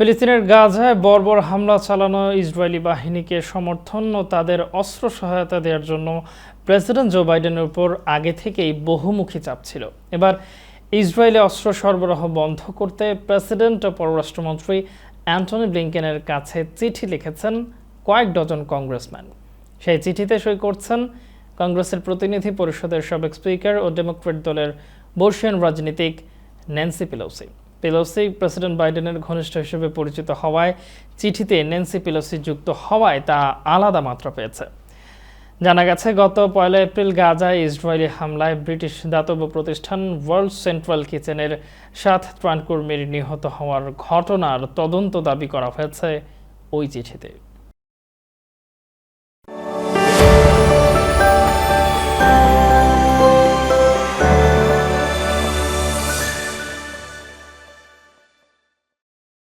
ফিলিস্তিনের গাজায় বর্বর হামলা চালানো ইসরায়েলি বাহিনীকে সমর্থন ও তাদের অস্ত্র সহায়তা দেওয়ার জন্য প্রেসিডেন্ট জো বাইডেনের উপর আগে থেকেই বহুমুখী চাপ ছিল। এবার ইসরায়েলে অস্ত্র সরবরাহ বন্ধ করতে প্রেসিডেন্ট ও পররাষ্ট্রমন্ত্রী অ্যান্টনি ব্লিংকেনের কাছে চিঠি লিখেছেন কয়েক ডজন কংগ্রেসম্যান। সেই চিঠিতে সই করছেন, কংগ্রেসের প্রতিনিধি পরিষদের সাবেক স্পিকার ও ডেমোক্রেট দলের বর্ষিয়ান রাজনীতিক ন্যান্সি পেলোসি। পেলোসি প্রেসিডেন্ট বাইডেনের ঘনিষ্ঠ হিসেবে পরিচিত হওয়ায় চিঠিতে ন্যান্সি পেলোসি যুক্ত হওয়ায় তা আলাদা মাত্রা পেয়েছে। জানা গেছে, গত পয়লা এপ্রিল গাজায় ইসরায়েলি হামলায় ব্রিটিশ দাতব্য প্রতিষ্ঠান ওয়ার্ল্ড সেন্ট্রাল কিচেনের সাত ত্রাণকর্মীর নিহত হওয়ার ঘটনার তদন্ত দাবি করা হয়েছে ওই চিঠিতে।